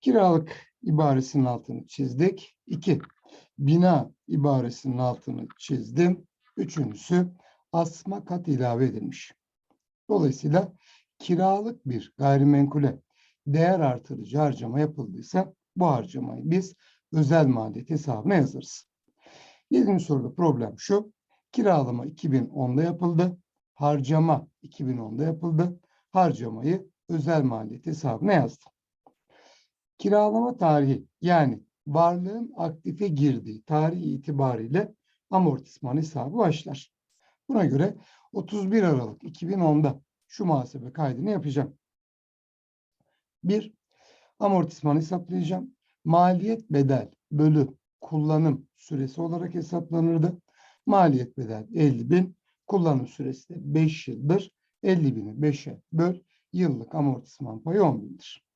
Kiralık ibaresinin altını çizdik. İki, bina ibaresinin altını çizdim. Üçüncüsü asma kat ilave edilmiş. Dolayısıyla kiralık bir gayrimenkule değer artırıcı harcama yapıldıysa bu harcamayı biz özel maliyet hesabına yazarız. Yedinci soruda problem şu. Kiralama 2010'da yapıldı. Harcama 2010'da yapıldı. Harcamayı özel maliyet hesabına yazdım. Kiralama tarihi yani varlığın aktife girdiği tarih itibariyle amortisman hesabı başlar. Buna göre 31 Aralık 2010'da şu muhasebe kaydını yapacağım. Bir, amortisman hesaplayacağım. Maliyet bedel bölü kullanım süresi olarak hesaplanırdı. Maliyet bedel 50 bin, kullanım süresi de 5 yıldır. 50 bini 5'e böl, yıllık amortisman payı 10 bindir.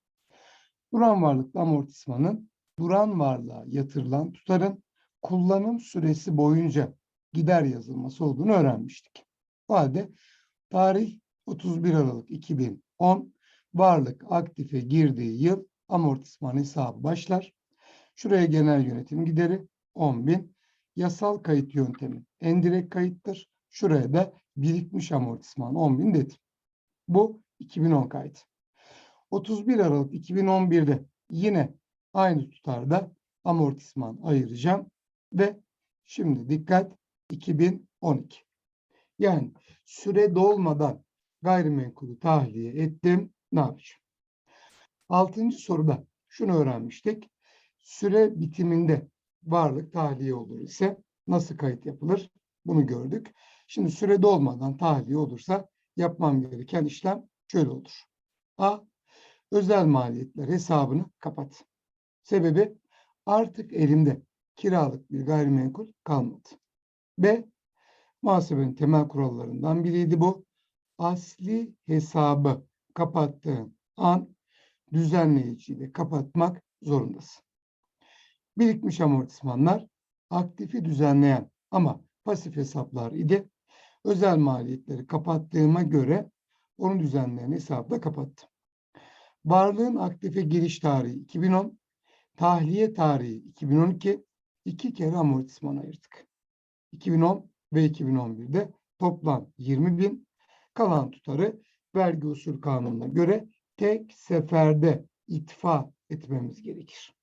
Duran varlıklı amortismanın duran varlığa yatırılan tutarın kullanım süresi boyunca gider yazılması olduğunu öğrenmiştik. O halde tarih 31 Aralık 2010 varlık aktife girdiği yıl amortisman hesabı başlar. Şuraya genel yönetim gideri 10.000. Yasal kayıt yöntemi endirekt kayıttır. Şuraya da birikmiş amortisman 10.000 dedim. Bu 2010 kaydı. 31 Aralık 2011'de yine aynı tutarda amortisman ayıracağım ve şimdi dikkat 2012. Yani süre dolmadan gayrimenkulü tahliye ettim. Ne yapacağım? Altıncı soruda şunu öğrenmiştik. Süre bitiminde varlık tahliye olur ise nasıl kayıt yapılır? Bunu gördük. Şimdi süre dolmadan tahliye olursa yapmam gereken işlem şöyle olur. A. Özel maliyetler hesabını kapat. Sebebi artık elimde kiralık bir gayrimenkul kalmadı. B. Muhasebenin temel kurallarından biriydi bu. Asli hesabı kapattığın an düzenleyiciyle kapatmak zorundasın. Birikmiş amortismanlar aktifi düzenleyen ama pasif hesaplar idi. Özel maliyetleri kapattığıma göre onu düzenleyen hesabı da kapattım. Varlığın aktife giriş tarihi 2010, tahliye tarihi 2012, iki kere amortisman ayırdık. 2010 ve 2011'de toplam 20 bin, kalan tutarı vergi usul kanununa göre tek seferde itfa etmemiz gerekir.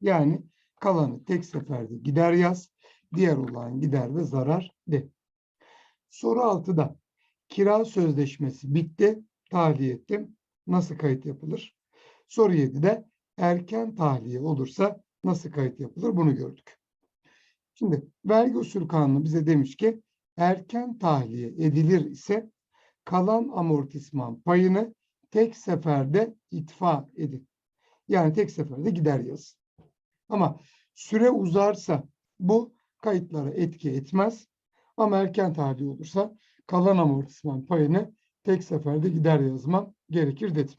Yani kalanı tek seferde gider yaz, diğer olan gider ve zarar de. Soru 6'da kira sözleşmesi bitti, tahliye ettim. Nasıl kayıt yapılır? Soru 7'de erken tahliye olursa nasıl kayıt yapılır? Bunu gördük. Şimdi vergi usul kanunu bize demiş ki erken tahliye edilir ise kalan amortisman payını tek seferde itfa edin. Yani tek seferde gider yazın. Ama süre uzarsa bu kayıtlara etki etmez. Ama erken tahliye olursa kalan amortisman payını tek seferde gider yazmam gerekir dedim.